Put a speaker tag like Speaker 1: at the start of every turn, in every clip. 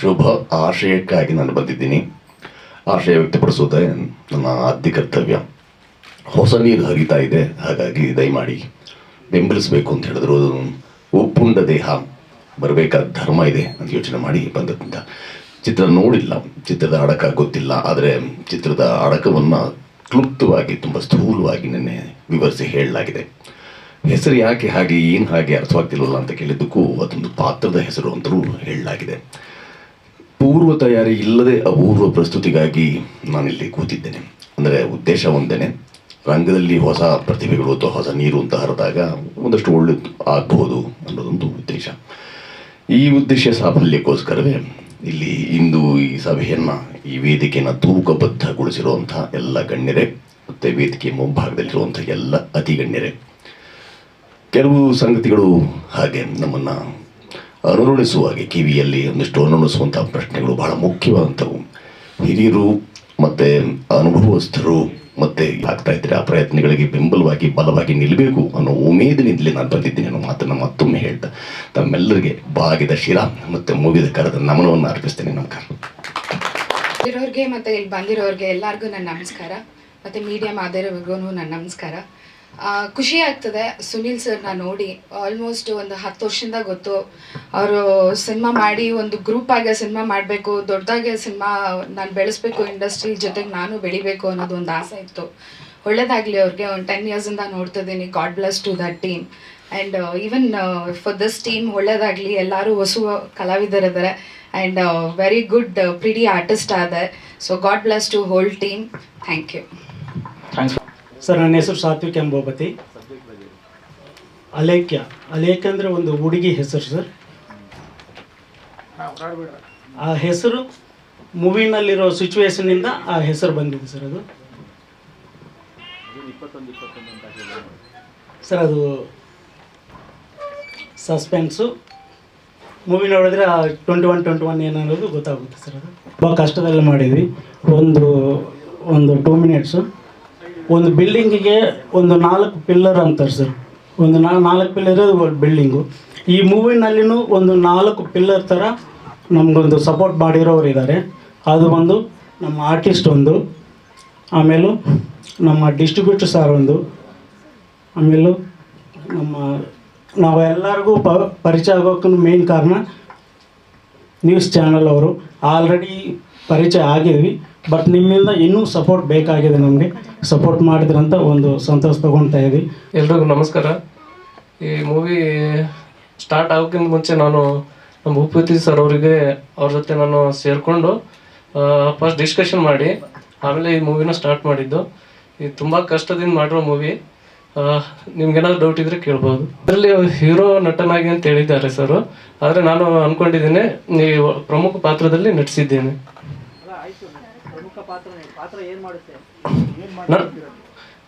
Speaker 1: ಶುಭ ಆಶಯಕ್ಕಾಗಿ ನಾನು ಬಂದಿದ್ದೀನಿ. ಆಶಯ ವ್ಯಕ್ತಪಡಿಸೋದೇ ನನ್ನ ಆದ್ಯ ಕರ್ತವ್ಯ. ಹೊಸ ನೀರು ಹರಿತಾ ಇದೆ, ಹಾಗಾಗಿ ದಯಮಾಡಿ ಬೆಂಬಲಿಸಬೇಕು ಅಂತ ಹೇಳಿದ್ರು. ಉಪ್ಪುಂಡ ದೇಹ. ಬರಬೇಕಾದ ಧರ್ಮ ಇದೆ ಅಂತ ಯೋಚನೆ ಮಾಡಿ ಬಂದದ್ದಿಂದ ಚಿತ್ರ ನೋಡಿಲ್ಲ, ಚಿತ್ರದ ಅಡಕ ಗೊತ್ತಿಲ್ಲ, ಆದರೆ ಚಿತ್ರದ ಅಡಕವನ್ನು ಕ್ಲುಪ್ತವಾಗಿ, ತುಂಬ ಸ್ಥೂಲವಾಗಿ ನಿನ್ನೆ ವಿವರಿಸಿ ಹೇಳಲಾಗಿದೆ. ಹೆಸರು ಯಾಕೆ ಹಾಗೆ, ಏನು ಹಾಗೆ ಅರ್ಥವಾಗ್ತಿಲ್ವಲ್ಲ ಅಂತ ಕೇಳಿದ್ದಕ್ಕೂ ಅದೊಂದು ಪಾತ್ರದ ಹೆಸರು ಅಂತಲೂ ಹೇಳಲಾಗಿದೆ. ಪೂರ್ವ ತಯಾರಿ ಇಲ್ಲದೆ ಅಪೂರ್ವ ಪ್ರಸ್ತುತಿಗಾಗಿ ನಾನಿಲ್ಲಿ ಕೂತಿದ್ದೇನೆ. ಅಂದರೆ ಉದ್ದೇಶ ಒಂದೇನೆ, ರಂಗದಲ್ಲಿ ಹೊಸ ಪ್ರತಿಭೆಗಳು ಅಥವಾ ಹೊಸ ನೀರು ಅಂತ ಹರಿದಾಗ ಒಂದಷ್ಟು ಒಳ್ಳೆ ಆಗಬಹುದು ಅನ್ನೋದೊಂದು ಉದ್ದೇಶ. ಈ ಉದ್ದೇಶ ಸಾಫಲ್ಯಕ್ಕೋಸ್ಕರವೇ ಇಲ್ಲಿ ಇಂದು ಈ ಸಭೆಯನ್ನು, ಈ ವೇದಿಕೆಯನ್ನು ತೂಕಬದ್ಧಗೊಳಿಸಿರುವಂಥ ಎಲ್ಲ ಗಣ್ಯರೇ, ಮತ್ತು ವೇದಿಕೆ ಮುಂಭಾಗದಲ್ಲಿರುವಂಥ ಎಲ್ಲ ಅತಿ ಗಣ್ಯರೇ ಕೆಲವು ಸಂಗತಿಗಳು ಹಾಗೆ ನಮ್ಮನ್ನು ಅನುರುಣಿಸುವ ಹಾಗೆ ಕಿವಿಯಲ್ಲಿ ಒಂದಿಷ್ಟು ಅನುರುಣಿಸುವಂಥ ಪ್ರಶ್ನೆಗಳು ಬಹಳ ಮುಖ್ಯವಾದಂಥವು. ಹಿರಿಯರು ಮತ್ತು ಅನುಭವಸ್ಥರು ಮತ್ತೆ ಆಗ್ತಾ ಇದ್ರೆ ಆ ಪ್ರಯತ್ನಗಳಿಗೆ ಬೆಂಬಲವಾಗಿ ಬಲವಾಗಿ ನಿಲ್ಲಬೇಕು ಅನ್ನೋ ಉಮೇದಿನಿಂದಲೇ ನಾನು ಬಂದಿದ್ದೀನಿ ಅನ್ನೋ ಮಾತನ್ನು ಮತ್ತೊಮ್ಮೆ ಹೇಳ್ತಾ ತಮ್ಮೆಲ್ಲರಿಗೆ ಬಾಗಿದ ಶಿರ ಮತ್ತು ಮುಗಿದ ಕರೆದ ನಮನವನ್ನು ಅರ್ಪಿಸ್ತೇನೆ. ನಮಸ್ಕಾರ.
Speaker 2: ಇರೋರಿಗೆ ಮತ್ತೆ ಇಲ್ಲಿ ಬಂದಿರೋರಿಗೆ ಎಲ್ಲರಿಗೂ ನನ್ನ ನಮಸ್ಕಾರ. ಮತ್ತೆ ಮೀಡಿಯಾ ಮಾದರಿಗೂ ನನ್ನ ನಮಸ್ಕಾರ. ಖುಷಿ ಆಗ್ತದೆ. ಸುನಿಲ್ ಸರ್ನ ನೋಡಿ. ಆಲ್ಮೋಸ್ಟ್ ಒಂದು ಹತ್ತು ವರ್ಷದಿಂದ ಗೊತ್ತು. ಅವರು ಸಿನಿಮಾ ಮಾಡಿ ಒಂದು ಗ್ರೂಪ್ ಆಗಿ ಸಿನಿಮಾ ಮಾಡಬೇಕು. ದೊಡ್ಡದಾಗಿ ಸಿನಿಮಾ ನಾನು ಬೆಳೆಸ್ಬೇಕು ಇಂಡಸ್ಟ್ರಿ ಜೊತೆಗೆ ನಾನು ಬೆಳಿಬೇಕು ಅನ್ನೋದು ಒಂದು ಆಸೆ ಇತ್ತು. ಒಳ್ಳೇದಾಗಲಿ ಅವ್ರಿಗೆ. ಒಂದು ಟೆನ್ ಇಯರ್ಸಿಂದ ನೋಡ್ತಿದ್ದೀನಿ god bless to that team and even for this team ಒಳ್ಳೇದಾಗಲಿ. ಎಲ್ಲರೂ ಹೊಸ ಕಲಾವಿದರಿದ್ದಾರೆ and very good pretty artist ಆದ. So god bless to whole team thank you
Speaker 3: sir, ನನ್ನ ಹೆಸರು ಸಾತ್ವಿಕ್ ಎಂಬೋಪತಿ ಅಲೇಖ್ಯ. ಅಲೇಖ್ಯ ಅಂದರೆ ಒಂದು ಹುಡುಗಿ ಹೆಸರು ಸರ್. ಆ ಹೆಸರು ಮೂವಿನಲ್ಲಿರೋ ಸಿಚುವೇಶನಿಂದ ಆ ಹೆಸರು ಬಂದಿದೆ ಸರ್ ಅದು. ಸರ್, ಅದು ಸಸ್ಪೆನ್ಸು ಮೂವಿ ನೋಡಿದ್ರೆ ಟ್ವೆಂಟಿ ಒನ್ ಟ್ವೆಂಟಿ ಒನ್ ಏನನ್ನೋದು ಗೊತ್ತಾಗುತ್ತೆ ಸರ್ ಅದು. ತುಂಬ ಕಷ್ಟದಲ್ಲಿ ಮಾಡಿದ್ವಿ. ಒಂದು ಒಂದು ಟೂ ಮಿನಿಟ್ಸು ಒಂದು ಬಿಲ್ಡಿಂಗಿಗೆ ಒಂದು ನಾಲ್ಕು ಪಿಲ್ಲರ್ ಅಂತಾರೆ ಸರ್ ಒಂದು ನಾ ನಾಲ್ಕು ಪಿಲ್ಲರ್ ಬಿಲ್ಡಿಂಗು ಈ ಮೂವಿನಲ್ಲಿನೂ ಒಂದು ನಾಲ್ಕು ಪಿಲ್ಲರ್ ಥರ ನಮಗೊಂದು ಸಪೋರ್ಟ್ ಮಾಡಿರೋರು ಇದ್ದಾರೆ ಅದು ಒಂದು ನಮ್ಮ ಆರ್ಟಿಸ್ಟ್ ಒಂದು, ಆಮೇಲೂ ನಮ್ಮ ಡಿಸ್ಟ್ರಿಬ್ಯೂಟರ್ ಸಾರ್ ಒಂದು, ಆಮೇಲೂ ನಮ್ಮ ನಾವು ಎಲ್ಲರಿಗೂ ಪ ಪರಿಚಯ ಆಗೋಕ್ಕೂ ಮೇನ್ ಕಾರಣ ನ್ಯೂಸ್ ಚಾನಲ್ ಅವರು. ಆಲ್ರೆಡಿ ಪರಿಚಯ ಆಗಿದ್ವಿ. ಬಟ್ ನಿಮ್ಮಿಂದ ಇನ್ನೂ ಸಪೋರ್ಟ್ ಬೇಕಾಗಿದೆ ನಮಗೆ. ಸಪೋರ್ಟ್ ಮಾಡಿದ್ರಂತ ಒಂದು ಸಂತೋಷ ತಗೊಳ್ತಾ ಇದ್ವಿ
Speaker 4: ಎಲ್ರಿಗೂ ನಮಸ್ಕಾರ. ಈ ಮೂವಿ ಸ್ಟಾರ್ಟ್ ಆಗೋಕ್ಕಿಂತ ಮುಂಚೆ ನಾನು ನಮ್ಮ ಭೂಪತಿ ಸರ್ ಅವರಿಗೆ ಅವ್ರ ಜೊತೆ ನಾನು ಸೇರಿಕೊಂಡು ಫಸ್ಟ್ ಡಿಸ್ಕಷನ್ ಮಾಡಿ ಆಮೇಲೆ ಈ ಮೂವಿನ ಸ್ಟಾರ್ಟ್ ಮಾಡಿದ್ದು. ಇದು ತುಂಬ ಕಷ್ಟದಿಂದ ಮಾಡಿರೋ ಮೂವಿ ನಿಮ್ಗೇನಾದ್ರು ಡೌಟ್ ಇದ್ರೆ ಕೇಳ್ಬೋದು. ಅದರಲ್ಲಿ ಹೀರೋ ನಟನಾಗಿ ಅಂತ ಹೇಳಿದ್ದಾರೆ ಸರ್ ಆದರೆ ನಾನು ಅನ್ಕೊಂಡಿದ್ದೀನಿ ಈ ಪ್ರಮುಖ ಪಾತ್ರದಲ್ಲಿ ನಟಿಸಿದ್ದೇನೆ.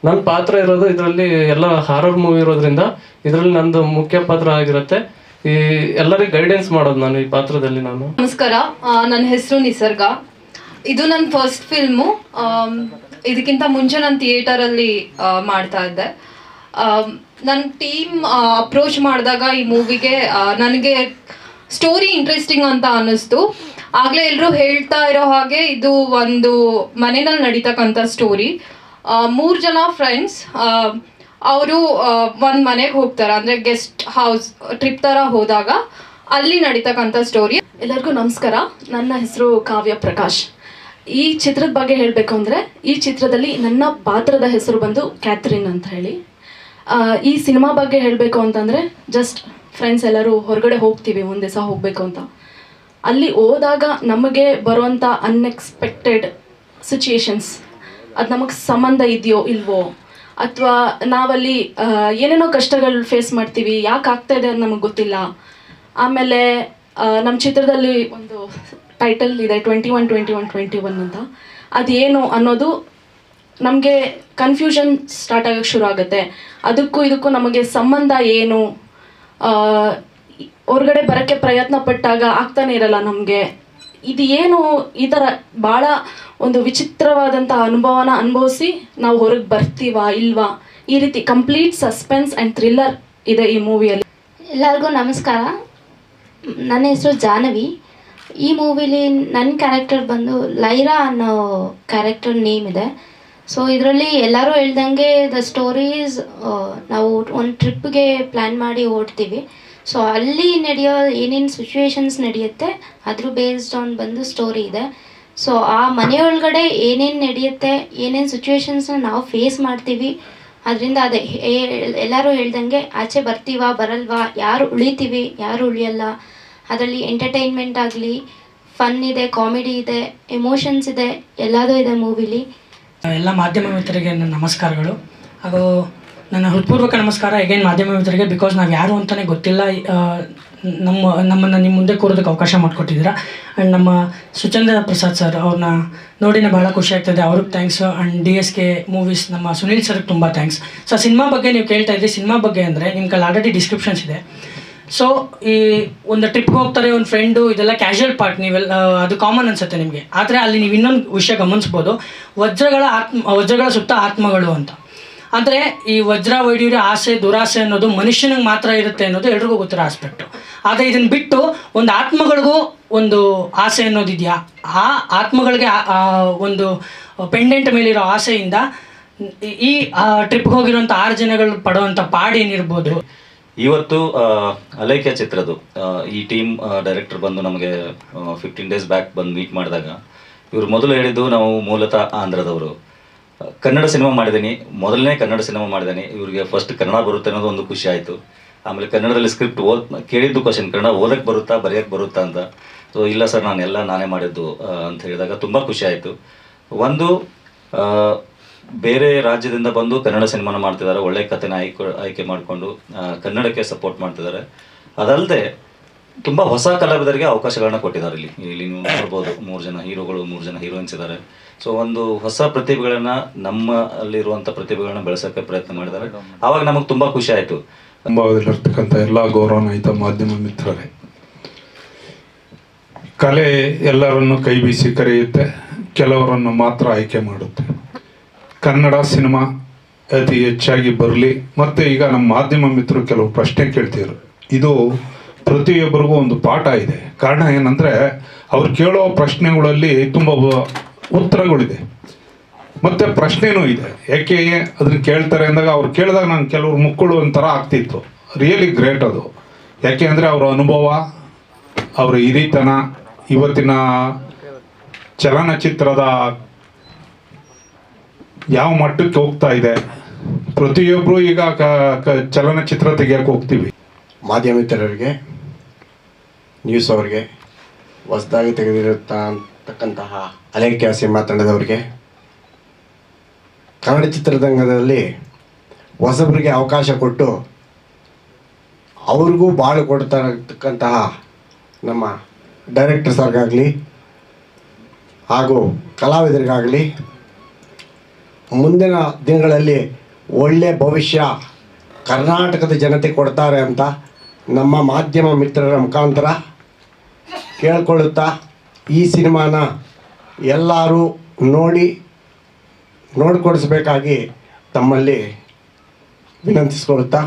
Speaker 4: ನನ್ನ ಪಾತ್ರ ಇರೋದು ಇದರಲ್ಲಿ ಎಲ್ಲ ಹಾರರ್ ಮೂವಿ ಇರೋದ್ರಿಂದ ಇದರಲ್ಲಿ ನಂದು ಮುಖ್ಯ ಪಾತ್ರ ಆಗಿರುತ್ತೆ. ಈ ಎಲ್ಲರಿಗೂ ಗೈಡೆನ್ಸ್ ಮಾಡೋದು ನಾನು ಈ ಪಾತ್ರದಲ್ಲಿ ನಾನು.
Speaker 5: ನಮಸ್ಕಾರ. ನನ್ನ ಹೆಸರು ನಿಸರ್ಗ. ಇದು ನನ್ನ ಫಸ್ಟ್ ಫಿಲ್ಮು ಇದಕ್ಕಿಂತ ಮುಂಚೆ ನಾನು ಥಿಯೇಟರಲ್ಲಿ ಮಾಡ್ತಾ ಇದ್ದೆ. ನನ್ನ ಟೀಮ್ ಅಪ್ರೋಚ್ ಮಾಡಿದಾಗ ಈ ಮೂವಿಗೆ ನನಗೆ ಸ್ಟೋರಿ ಇಂಟ್ರೆಸ್ಟಿಂಗ್ ಅಂತ ಅನ್ನಿಸ್ತು. ಆಗಲೇ ಎಲ್ಲರೂ ಹೇಳ್ತಾ ಇರೋ ಹಾಗೆ ಇದು ಒಂದು ಮನೆಯಲ್ಲಿ ನಡೀತಕ್ಕಂಥ ಸ್ಟೋರಿ ಮೂರು ಜನ ಫ್ರೆಂಡ್ಸ್ ಅವರು ಒಂದು ಮನೆಗೆ ಹೋಗ್ತಾರೆ. ಅಂದರೆ ಗೆಸ್ಟ್ ಹೌಸ್ ಟ್ರಿಪ್ ಥರ ಹೋದಾಗ ಅಲ್ಲಿ ನಡೀತಕ್ಕಂಥ ಸ್ಟೋರಿ
Speaker 6: ಎಲ್ಲರಿಗೂ ನಮಸ್ಕಾರ. ನನ್ನ ಹೆಸರು ಕಾವ್ಯ ಪ್ರಕಾಶ್. ಈ ಚಿತ್ರದ ಬಗ್ಗೆ ಹೇಳಬೇಕು ಅಂದರೆ, ಈ ಚಿತ್ರದಲ್ಲಿ ನನ್ನ ಪಾತ್ರದ ಹೆಸರು ಬಂದು ಕ್ಯಾಥರಿನ್ ಅಂತ ಹೇಳಿ. ಈ ಸಿನಿಮಾ ಬಗ್ಗೆ ಹೇಳಬೇಕು ಅಂತಂದರೆ ಜಸ್ಟ್ ಫ್ರೆಂಡ್ಸ್ ಎಲ್ಲರೂ ಹೊರಗಡೆ ಹೋಗ್ತೀವಿ, ಒಂದು ದಿವಸ ಹೋಗಬೇಕು ಅಂತ. ಅಲ್ಲಿ ಹೋದಾಗ ನಮಗೆ ಬರುವಂಥ ಅನ್ಎಕ್ಸ್ಪೆಕ್ಟೆಡ್ ಸಿಚುಯೇಷನ್ಸ್ ಅದು ನಮಗೆ ಸಂಬಂಧ ಇದೆಯೋ ಇಲ್ವೋ? ಅಥವಾ ನಾವಲ್ಲಿ ಏನೇನೋ ಕಷ್ಟಗಳು ಫೇಸ್ ಮಾಡ್ತೀವಿ, ಯಾಕೆ ಆಗ್ತಾ ಇದೆ ಅಂತ ನಮಗೆ ಗೊತ್ತಿಲ್ಲ. ಆಮೇಲೆ ನಮ್ಮ ಚಿತ್ರದಲ್ಲಿ ಒಂದು ಟೈಟಲ್ ಇದೆ twenty one twenty one twenty one ಅಂತ. ಅದೇನು ಅನ್ನೋದು ನಮಗೆ ಕನ್ಫ್ಯೂಷನ್ ಸ್ಟಾರ್ಟ್ ಆಗೋಕ್ಕೆ ಶುರು ಆಗುತ್ತೆ. ಅದಕ್ಕೂ ಇದಕ್ಕೂ ನಮಗೆ ಸಂಬಂಧ ಏನು? ಹೊರ್ಗಡೆ ಬರೋಕ್ಕೆ ಪ್ರಯತ್ನ ಪಟ್ಟಾಗ ಆಗ್ತಾನೆ ಇರಲ್ಲ ನಮಗೆ. ಇದು ಏನು ಈ ಥರ ಭಾಳ ಒಂದು ವಿಚಿತ್ರವಾದಂಥ ಅನುಭವನ ಅನುಭವಿಸಿ ನಾವು ಹೊರಗೆ ಬರ್ತೀವಾ ಇಲ್ವಾ? ಈ ರೀತಿ ಕಂಪ್ಲೀಟ್ ಸಸ್ಪೆನ್ಸ್ ಆ್ಯಂಡ್ ಥ್ರಿಲ್ಲರ್ ಇದೆ ಈ ಮೂವಿಯಲ್ಲಿ.
Speaker 7: ಎಲ್ಲರಿಗೂ ನಮಸ್ಕಾರ. ನನ್ನ ಹೆಸರು ಜಾಹ್ನವಿ. ಈ ಮೂವಿಲಿ ನನ್ನ ಕ್ಯಾರೆಕ್ಟರ್ ಬಂದು ಲೈರಾ ಅನ್ನೋ ಕ್ಯಾರೆಕ್ಟರ್ ನೇಮ್ ಇದೆ. ಸೊ ಇದರಲ್ಲಿ ಎಲ್ಲರೂ ಹೇಳ್ದಂಗೆ ದ ಸ್ಟೋರೀಸ್ ನಾವು ಒಂದು ಟ್ರಿಪ್ಗೆ ಪ್ಲ್ಯಾನ್ ಮಾಡಿ ಓಡ್ತೀವಿ. ಸೊ ಅಲ್ಲಿ ನಡೆಯೋ ಏನೇನು ಸಿಚುವೇಶನ್ಸ್ ನಡೆಯುತ್ತೆ, ಅದ್ರ ಬೇಸ್ಡ್ ಆನ್ ಬಂದು ಸ್ಟೋರಿ ಇದೆ. ಸೊ ಆ ಮನೆಯೊಳಗಡೆ ಏನೇನು ನಡೆಯುತ್ತೆ, ಏನೇನು ಸಿಚುವೇಶನ್ಸ್ನ ನಾವು ಫೇಸ್ ಮಾಡ್ತೀವಿ, ಅದರಿಂದ ಅದೇ ಎಲ್ಲರೂ ಹೇಳ್ದಂಗೆ ಆಚೆ ಬರ್ತೀವಾ, ಬರಲ್ವಾ, ಯಾರು ಉಳಿತೀವಿ, ಯಾರು ಉಳಿಯಲ್ಲ. ಅದರಲ್ಲಿ ಎಂಟರ್ಟೈನ್ಮೆಂಟ್ ಆಗಲಿ ಫನ್ ಇದೆ ಕಾಮಿಡಿ ಇದೆ ಎಮೋಷನ್ಸ್ ಇದೆ, ಎಲ್ಲದೂ ಇದೆ ಮೂವಿಲಿ
Speaker 8: ಎಲ್ಲ ಮಾಧ್ಯಮ ಮಿತ್ರರಿಗೆ ನಮಸ್ಕಾರಗಳು. ಹಾಗೂ ನನ್ನ ಹೃತ್ಪೂರ್ವಕ ನಮಸ್ಕಾರ ಎಗೇನ್ ಮಾಧ್ಯಮ ಮಿತ್ರರಿಗೆ ಬಿಕಾಸ್ ನಾವು ಯಾರು ಅಂತಲೇ ಗೊತ್ತಿಲ್ಲ ನಮ್ಮ, ನಮ್ಮನ್ನು ನಿಮ್ಮ ಮುಂದೆ ಕೂರೋದಕ್ಕೆ ಅವಕಾಶ ಮಾಡಿಕೊಟ್ಟಿದ್ದೀರಾ. ಆ್ಯಂಡ್ ನಮ್ಮ ಸುಚಂದ್ರ ಪ್ರಸಾದ್ ಸರ್ ಅವ್ರನ್ನ ನೋಡಿನೇ ಭಾಳ ಖುಷಿ ಆಗ್ತದೆ. ಅವ್ರಿಗೆ thanks and D S K movies ನಮ್ಮ ಸುನೀಲ್ ಸರ್ಗೆ ತುಂಬ ಥ್ಯಾಂಕ್ಸ್ ಸೊ ಸಿನಿಮಾ ಬಗ್ಗೆ ನೀವು ಕೇಳ್ತಾ ಇದ್ದೀವಿ ಸಿನಿಮಾ ಬಗ್ಗೆ ಅಂದರೆ ನಿಮ್ಮ ಕಲ್ಲಿ ಆಲ್ರೆಡಿ ಡಿಸ್ಕ್ರಿಪ್ಷನ್ಸ್ ಇದೆ. ಸೊ ಈ ಒಂದು ಟ್ರಿಪ್ಗೆ ಹೋಗ್ತಾರೆ ಒಂದು ಫ್ರೆಂಡು ಇದೆಲ್ಲ ಕ್ಯಾಶುವಲ್ ಪಾರ್ಟ್ ನೀವೆಲ್ಲ ಅದು ಕಾಮನ್ ಅನ್ಸುತ್ತೆ ನಿಮಗೆ. ಆದರೆ ಅಲ್ಲಿ ನೀವು ಇನ್ನೊಂದು ವಿಷಯ ಗಮನಿಸ್ಬೋದು. ವಜ್ರಗಳ ಆತ್ಮ, ವಜ್ರಗಳ ಸುತ್ತ ಆತ್ಮಗಳು ಅಂತ. ಅಂದರೆ ಈ ವಜ್ರ ವೈಡ್ಯೂರ್ಯ ಆಸೆ, ದುರಾಸೆ ಅನ್ನೋದು ಮನುಷ್ಯನಿಗೆ ಮಾತ್ರ ಇರುತ್ತೆ ಅನ್ನೋದು ಎಲ್ರಿಗೂ ಗೊತ್ತಿರೋ ಆಸ್ಪೆಕ್ಟು ಆದರೆ ಇದನ್ನು ಬಿಟ್ಟು ಒಂದು ಆತ್ಮಗಳಿಗೂ ಒಂದು ಆಸೆ ಅನ್ನೋದಿದೆಯಾ? ಆ ಆತ್ಮಗಳಿಗೆ ಒಂದು ಪೆಂಡೆಂಟ್ ಮೇಲಿರೋ ಆಸೆಯಿಂದ ಈ ಟ್ರಿಪ್ಗೆ ಹೋಗಿರೋಂಥ ಆರು ಜನಗಳು ಪಡುವಂಥ ಪಾಡೇನಿರ್ಬೋದು
Speaker 9: ಇವತ್ತು ಅಲೈಕ್ಯ ಚಿತ್ರದ್ದು ಈ ಟೀಮ್ ಡೈರೆಕ್ಟರ್ ಬಂದು ನಮಗೆ ಫಿಫ್ಟೀನ್ ಡೇಸ್ ಬ್ಯಾಕ್ ಬಂದು ಮೀಟ್ ಮಾಡಿದಾಗ, ಇವರು ಮೊದಲು ಹೇಳಿದ್ದು ನಾವು ಮೂಲತಃ ಆಂಧ್ರದವರು. ಕನ್ನಡ ಸಿನಿಮಾ ಮಾಡಿದ್ದೀನಿ ಮೊದಲನೇ ಕನ್ನಡ ಸಿನಿಮಾ ಮಾಡಿದ್ದೀನಿ ಇವರಿಗೆ ಫಸ್ಟ್ ಕನ್ನಡ ಬರುತ್ತೆ ಅನ್ನೋದು ಒಂದು ಖುಷಿ ಆಯಿತು. ಆಮೇಲೆ ಕನ್ನಡದಲ್ಲಿ ಸ್ಕ್ರಿಪ್ಟ್ ಓದ್, ಕೇಳಿದ್ದು ಕ್ವಶನ್ ಕನ್ನಡ ಓದಕ್ಕೆ ಬರುತ್ತಾ ಬರೆಯೋಕ್ಕೆ ಬರುತ್ತಾ ಅಂತ. ಸೊ ಇಲ್ಲ ಸರ್ ನಾನು ಎಲ್ಲ ನಾನೇ ಮಾಡಿದ್ದು ಅಂತ ಹೇಳಿದಾಗ ತುಂಬ ಖುಷಿ ಆಯಿತು. ಒಂದು ಬೇರೆ ರಾಜ್ಯದಿಂದ ಬಂದು ಕನ್ನಡ ಸಿನಿಮಾನ ಮಾಡ್ತಿದ್ದಾರೆ. ಒಳ್ಳೆ ಕಥೆನ ಆಯ್ಕೆ ಆಯ್ಕೆ ಮಾಡಿಕೊಂಡು ಕನ್ನಡಕ್ಕೆ ಸಪೋರ್ಟ್ ಮಾಡ್ತಿದ್ದಾರೆ. ಅದಲ್ಲದೆ ತುಂಬ ಹೊಸ ಕಲಾವಿದರಿಗೆ ಅವಕಾಶಗಳನ್ನ ಕೊಟ್ಟಿದ್ದಾರೆ ಇಲ್ಲಿ. ಇಲ್ಲಿ ನೀವು ನೋಡ್ಬೋದು, ಮೂರು ಜನ ಹೀರೋಗಳು, ಮೂರು ಜನ ಹೀರೋಯಿನ್ಸ್ ಇದ್ದಾರೆ. ಸೊ ಒಂದು ಹೊಸ ಪ್ರತಿಭೆಗಳನ್ನ ನಮ್ಮ ಅಲ್ಲಿರುವಂಥ ಪ್ರತಿಭೆಗಳನ್ನ ಬೆಳೆಸೋಕ್ಕೆ ಪ್ರಯತ್ನ ಮಾಡಿದ್ದಾರೆ. ಆವಾಗ ನಮಗೆ ತುಂಬಾ ಖುಷಿ ಆಯಿತು.
Speaker 10: ಮುಂಭಾಗದಲ್ಲಿರ್ತಕ್ಕಂಥ ಎಲ್ಲ ಗೌರವಾನ್ವಿತ ಮಾಧ್ಯಮ ಮಿತ್ರರೇ. ಕಲೆ ಎಲ್ಲರನ್ನು ಕೈ ಬೀಸಿ ಕರೆಯುತ್ತೆ, ಕೆಲವರನ್ನು ಮಾತ್ರ ಆಯ್ಕೆ ಮಾಡುತ್ತೆ. ಕನ್ನಡ ಸಿನಿಮಾ ಅತಿ ಹೆಚ್ಚಾಗಿ ಬರಲಿ, ಮತ್ತು ಈಗ ನಮ್ಮ ಮಾಧ್ಯಮ ಮಿತ್ರರು ಕೆಲವು ಪ್ರಶ್ನೆ ಕೇಳ್ತಿದ್ರು. ಇದು ಪ್ರತಿಯೊಬ್ಬರಿಗೂ ಒಂದು ಪಾಠ ಇದೆ. ಕಾರಣ ಏನಂದರೆ, ಅವ್ರು ಕೇಳೋ ಪ್ರಶ್ನೆಗಳಲ್ಲಿ ತುಂಬ ಉತ್ತರಗಳಿದೆ. ಮತ್ತೆ ಪ್ರಶ್ನೆನೂ ಇದೆ. ಯಾಕೆ ಅದನ್ನ ಕೇಳ್ತಾರೆ ಅಂದಾಗ ಅವ್ರು ಕೇಳಿದಾಗ ನಾನು ಕೆಲವ್ರು ಮುಕ್ಕಳು ಒಂಥರ ಆಗ್ತಿತ್ತು. ರಿಯಲಿ ಗ್ರೇಟ್ ಅದು. ಯಾಕೆ ಅಂದರೆ ಅವರ ಅನುಭವ, ಅವರ ಹಿರಿತನ, ಇವತ್ತಿನ ಚಲನಚಿತ್ರದ ಯಾವ ಮಟ್ಟಕ್ಕೆ ಹೋಗ್ತಾ ಇದೆ. ಪ್ರತಿಯೊಬ್ಬರು ಈಗ ಕ- ಚಲನಚಿತ್ರ ತೆಗಿಯಕ್ಕೆ ಹೋಗ್ತೀವಿ.
Speaker 11: ಮಾಧ್ಯಮ ಮಿತ್ರರಿಗೆ ನ್ಯೂಸ್ ಅವರಿಗೆ, ಹೊಸದಾಗಿ ತೆಗೆದಿರತಕ್ಕಂತಹ ಅಲೇಖ್ಯ ಸಿಂಹ ತಂಡದವರಿಗೆ ಕನ್ನಡ ಚಿತ್ರರಂಗದಲ್ಲಿ ಹೊಸಬರಿಗೆ ಅವಕಾಶ ಕೊಟ್ಟು ಅವ್ರಿಗೂ ಬಾಳು ಕೊಡ್ತಾ ನಮ್ಮ ಡೈರೆಕ್ಟರ್ ಸರ್ಗಾಗಲಿ ಹಾಗೂ ಕಲಾವಿದರಿಗಾಗಲಿ ಮುಂದಿನ ದಿನಗಳಲ್ಲಿ ಒಳ್ಳೆಯ ಭವಿಷ್ಯ ಕರ್ನಾಟಕದ ಜನತೆ ಕೊಡ್ತಾರೆ ಅಂತ ನಮ್ಮ ಮಾಧ್ಯಮ ಮಿತ್ರರ ಮುಖಾಂತರ ಕೇಳಿಕೊಳ್ಳುತ್ತಾ ಈ ಸಿನಿಮಾನ ಎಲ್ಲರೂ ನೋಡಿ ನೋಡಿಕೊಡಿಸ್ಬೇಕಾಗಿ ತಮ್ಮಲ್ಲಿ ವಿನಂತಿಸ್ಕೊಳ್ಳುತ್ತಾ